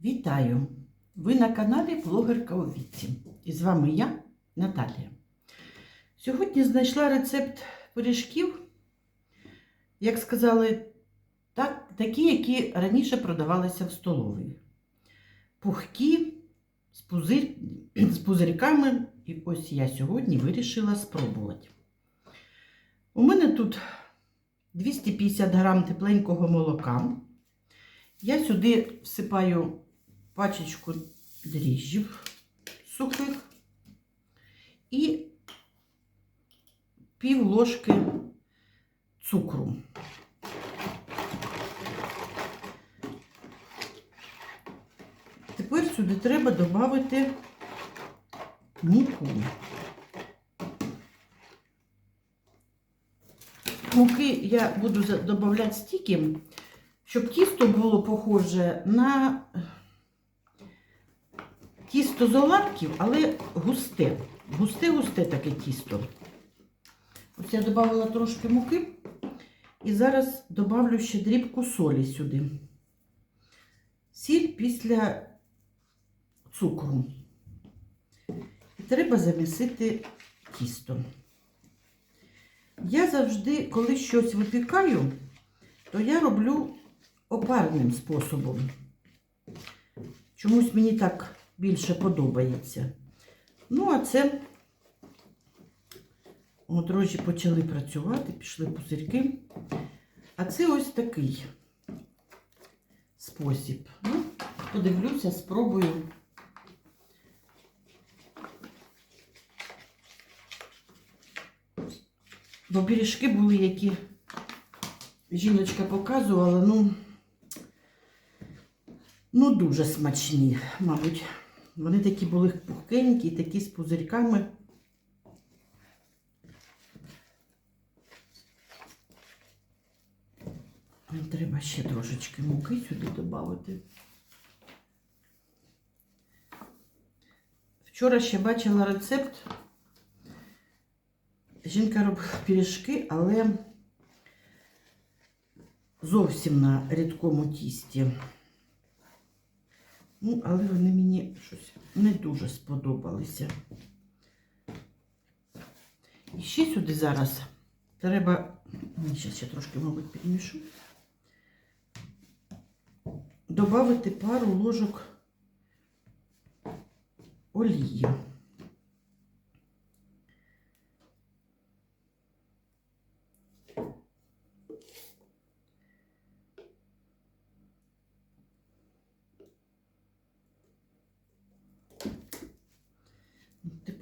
Вітаю! Ви на каналі Блогерка у віці. І з вами я, Наталія. Сьогодні знайшла рецепт пиріжків, як сказали, так, такі, які раніше продавалися в столовій. Пухкі, з, пузир... з пузирьками. І ось я сьогодні вирішила спробувати. У мене тут 250 грам тепленького молока. Я сюди всипаю пачечку дріжджів сухих і пів ложки цукру. Тепер сюди треба додати муку. Муки я буду додавати стільки, щоб тісто було похоже на тісто з оладків, але густе. Густе-густе таке тісто. Ось я додала трошки муки і зараз додавлю ще дрібку солі сюди. Сіль після цукру. І треба замісити тісто. Я завжди, коли щось випікаю, то я роблю опарним способом. Чомусь мені так більше подобається. Ну, а це О, дрожжі почали працювати, пішли пузирки. А це ось такий спосіб. Ну, подивлюся, спробую. Бо пиріжки були, які жіночка показувала, ну, ну дуже смачні, мабуть. Вони такі були пухкенькі, такі з пузирьками. Треба ще трошечки муки сюди додати. Вчора ще бачила рецепт. Жінка робила пиріжки, але зовсім на рідкому тісті. Ну, але вони мені щось не дуже сподобалися. І ще сюди зараз треба, зараз ще трошки, мабуть, підмішу, додати пару ложок олії.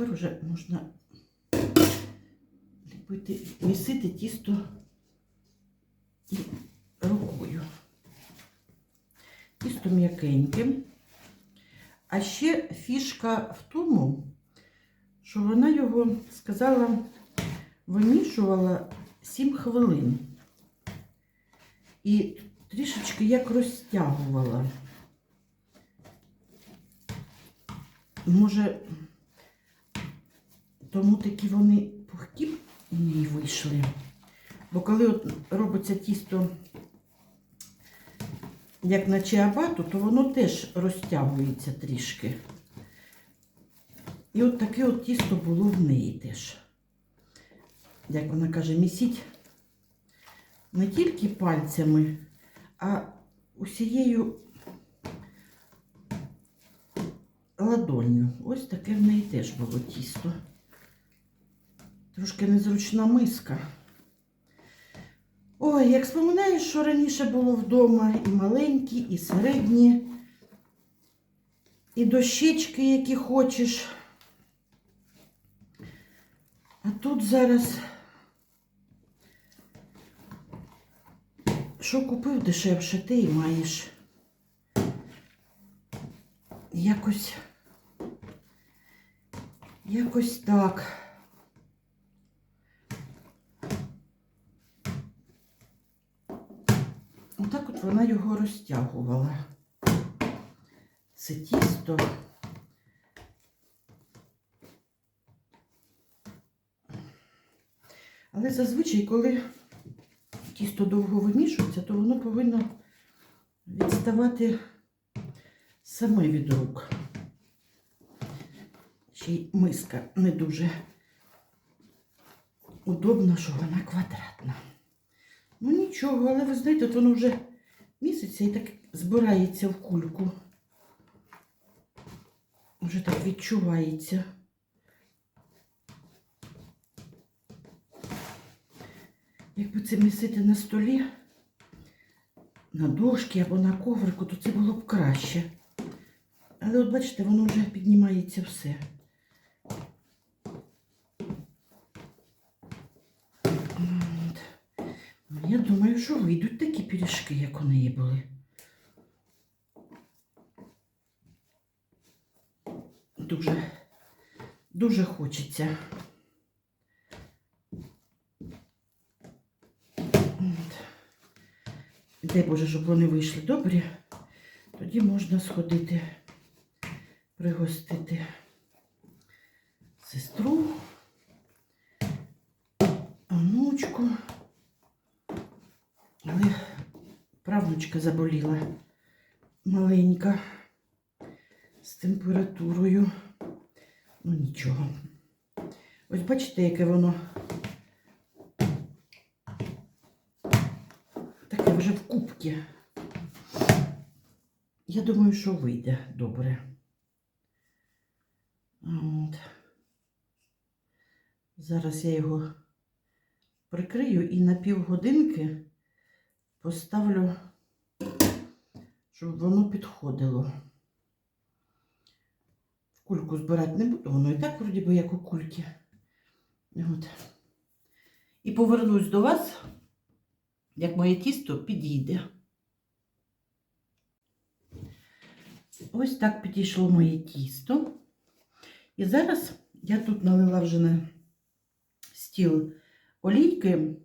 Тепер вже можна ліпити, місити тісто рукою. Тісто м'якеньке. А ще фішка в тому, що вона його, сказала, вимішувала 7 хвилин. І трішечки як розтягувала. Може, тому такі вони пухкі неї вийшли. Бо коли от робиться тісто як на чиабату, то воно теж розтягується трішки. І от таке от тісто було в неї теж. Як вона каже, місіть не тільки пальцями, а усією ладонью. Ось таке в неї теж було тісто. Трошки незручна миска. Ой, як споминаєш, що раніше було вдома і маленькі, і середні, і дощечки, які хочеш. А тут зараз, що купив дешевше, ти і маєш. Якось, якось так. Отак вона його розтягувала. Це тісто. Але зазвичай, коли тісто довго вимішується, то воно повинно відставати саме від рук. Ще й миска не дуже удобна, що вона квадратна. Ну нічого, але ви знаєте, от воно вже місяця і так збирається в кульку. Вже так відчувається. Якби це місити на столі, на дошці або на коврику, то це було б краще. Але от бачите, воно вже піднімається все. От. Ну, Я думаю, що вийдуть такі пиріжки, як у неї були. Дуже, дуже хочеться. Дай Боже, щоб вони вийшли добрі. Тоді можна сходити, пригостити сестру, онучку. Але правнучка заболіла маленька з температурою. Ну нічого. Ось бачите, яке воно таке вже в кубці. Я думаю, що вийде добре. От. Зараз я його прикрию і на півгодинки поставлю, щоб воно підходило. В кульку збирати не буду, воно і так вроді би як у кульки. От. І повернусь до вас, як моє тісто підійде. Ось так підійшло моє тісто. І зараз я тут налила вже на стіл олійки.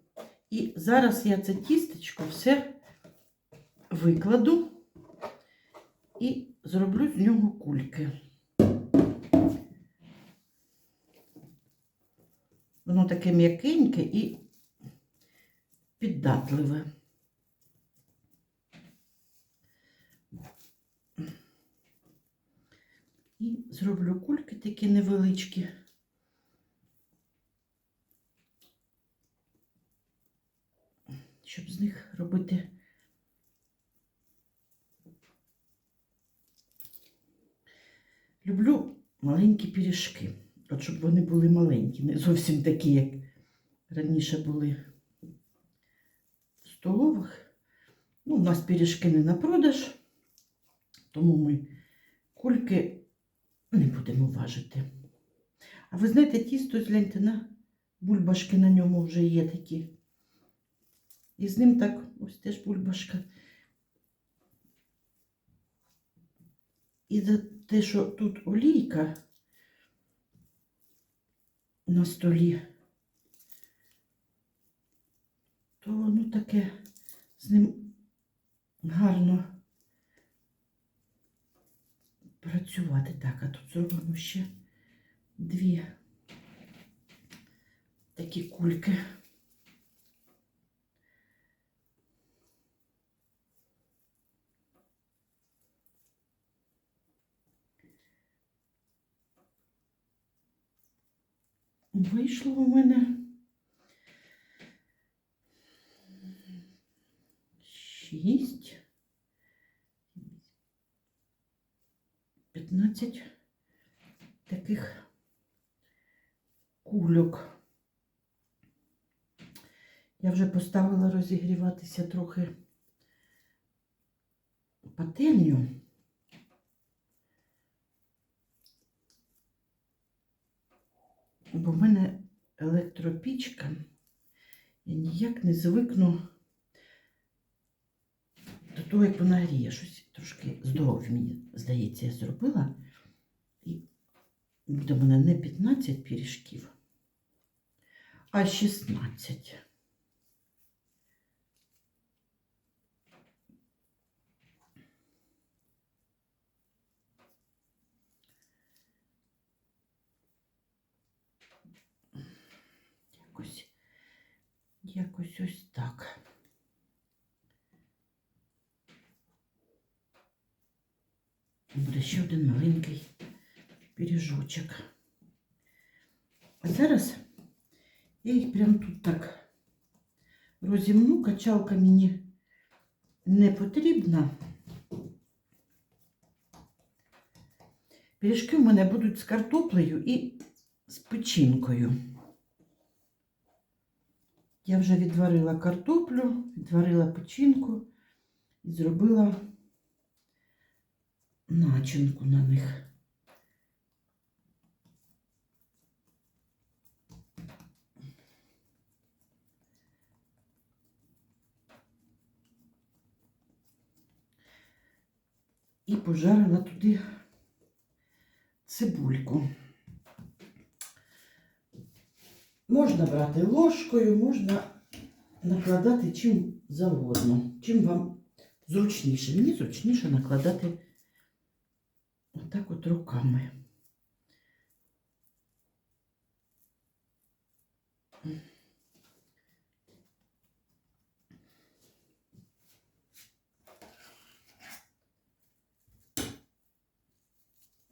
І зараз я це тістечко все викладу і зроблю з нього кульки. Воно таке м'якеньке і піддатливе. І зроблю кульки такі невеличкі. Щоб з них робити люблю маленькі пиріжки. От щоб вони були маленькі, не зовсім такі, як раніше були в столових. Ну, у нас пиріжки не на продаж, тому ми кульки не будемо важити. А ви знаєте, тісто гляньте на бульбашки на ньому вже є такі. І з ним так ось теж бульбашка. І за те, що тут олійка на столі, то воно таке з ним гарно працювати. Так, а тут зробимо ще дві такі кульки. Вийшло у мене шість, п'ятнадцять таких кульок. Я вже поставила розігріватися трохи пательню. Бо в мене електропічка. Я ніяк не звикну до того, як вона гріє. Щось трошки здоров'я, мені здається, я зробила. І буде в мене не 15 пиріжків, а 16. Якось, якось ось так. Буде ще один маленький пиріжочок. А зараз я їх прям тут так розімну. Качалка мені не потрібна. Пиріжки в мене будуть з картоплею і з печінкою. Я вже відварила картоплю, відварила печінку і зробила начинку на них. І пожарила туди цибульку. Можна брати ложкою, можна накладати чим завгодно, чим вам зручніше. Мені зручніше накладати отак от руками.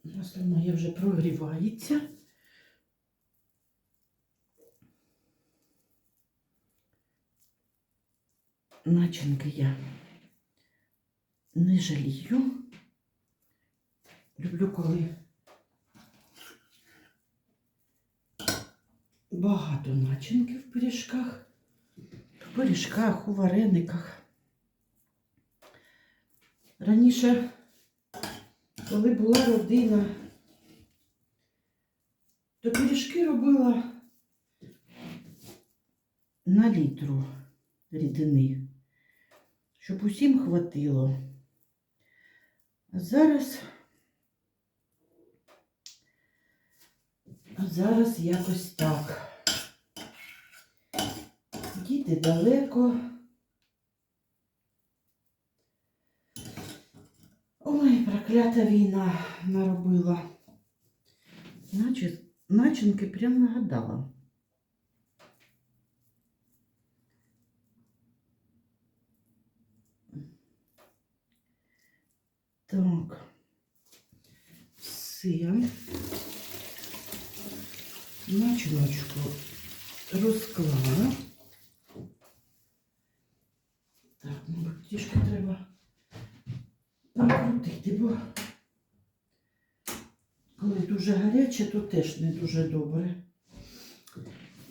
Масло моє вже прогрівається. Начинки я не жалію. Люблю, коли багато начинки в пиріжках, в пиріжках, у варениках. Раніше, коли була родина, то пиріжки робила на літру рідини, щоб усім хватило. Зараз, зараз якось так. Діти далеко. Ой, проклята війна наробила. Наче, начинки прям нагадала. Так. Все. Начиночку розклала. Так, мабуть, трішки треба накрутити, бо коли дуже гаряче, то теж не дуже добре.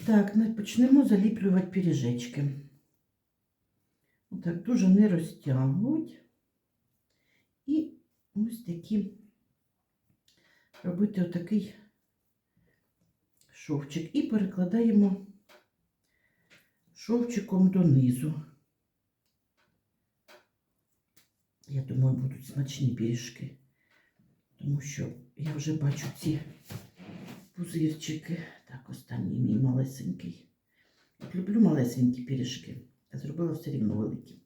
Так, почнемо заліплювати пиріжечки. Отак дуже не розтягують. І ось такі робити отакий шовчик. І перекладаємо шовчиком донизу. Я думаю, будуть смачні пиріжки, тому що я вже бачу ці пузирчики. Так, останній мій малесенький. От люблю малесенькі пиріжки, а зробила все рівно великі.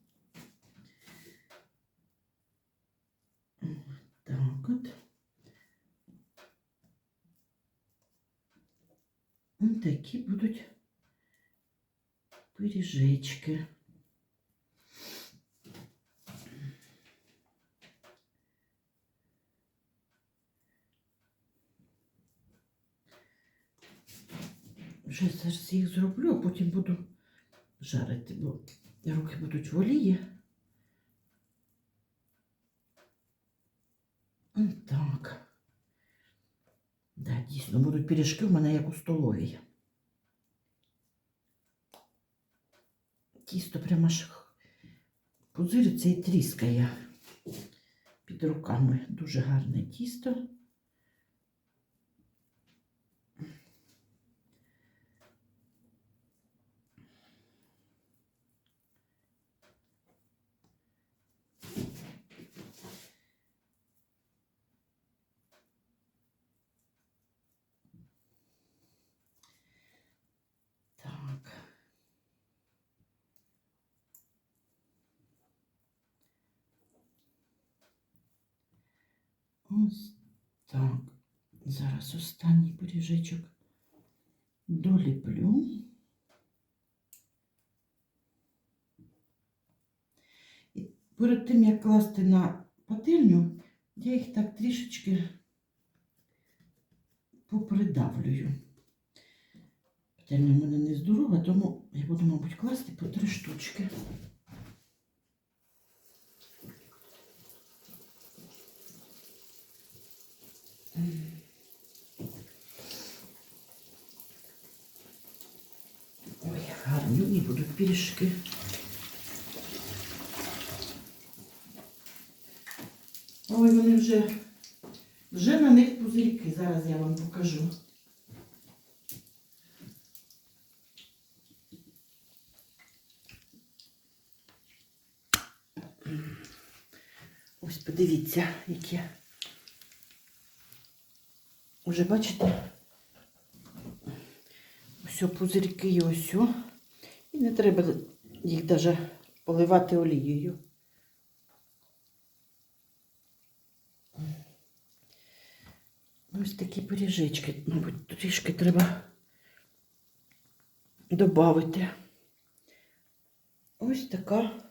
Так от. Ось такі будуть пиріжечки. Вже зараз їх зроблю, а потім буду жарити, бо руки будуть в олії. Дійсно, будуть пиріжки в мене як у столовій. Тісто прямо аж пузириться і тріскає під руками. Дуже гарне тісто. Так. Ось так. Зараз останній пиріжечок доліплю. І перед тим, як класти на пательню, Я їх так трішечки попридавлюю. Пательня в мене не здорова, тому я буду, мабуть, класти по три штучки. Гарні будуть пиріжки. Ой, вони вже, вже на них пузирьки. Зараз я вам покажу. Ось подивіться, яке. Уже бачите? Ось пузирьки і ось. І не треба їх навіть поливати олією. Ось такі пиріжечки, мабуть, трішки треба додати. Ось така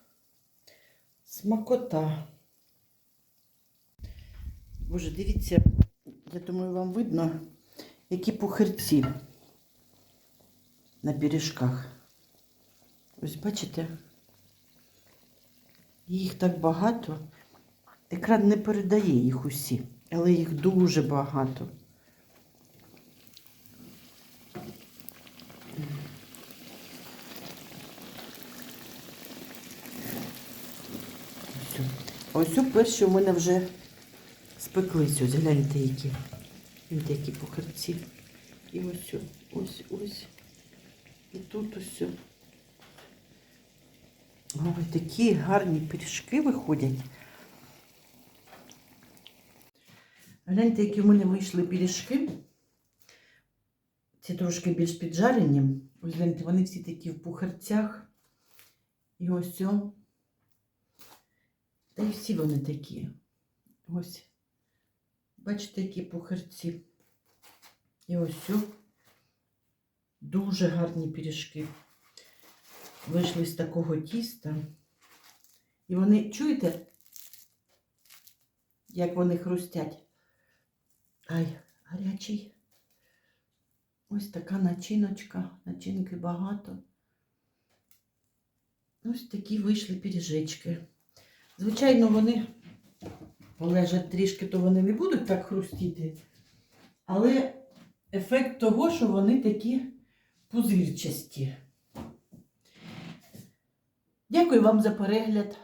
смакота. Боже, дивіться, я думаю, вам видно, які пухирці на пиріжках. Ось бачите? Їх так багато. Екран не передає їх усі, але їх дуже багато. Ось. У перші у мене вже спеклись. Ось гляньте, які. Гляньте, які пухарці. І ось, ось, ось. І тут ось. Ой, такі гарні пиріжки виходять. Гляньте, які в мене вийшли пиріжки. Ці трошки більш піджарені. Ось гляньте, вони всі такі в пухарцях. І ось. о. Та й всі вони такі. Ось. Бачите, які пухарці. І ось. о. Дуже гарні пиріжки. Вийшли з такого тіста. І вони, чуєте, як вони хрустять? Ай, гарячий. Ось така начиночка, начинки багато. Ось такі вийшли пиріжечки. Звичайно, вони полежать трішки, то вони не будуть так хрустіти. Але ефект того, що вони такі пузирчасті. Дякую вам за перегляд.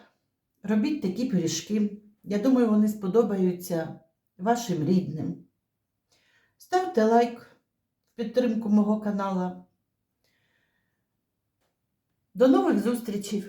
Робіть такі пиріжки. Я думаю, вони сподобаються вашим рідним. Ставте лайк в підтримку мого канала. До нових зустрічей!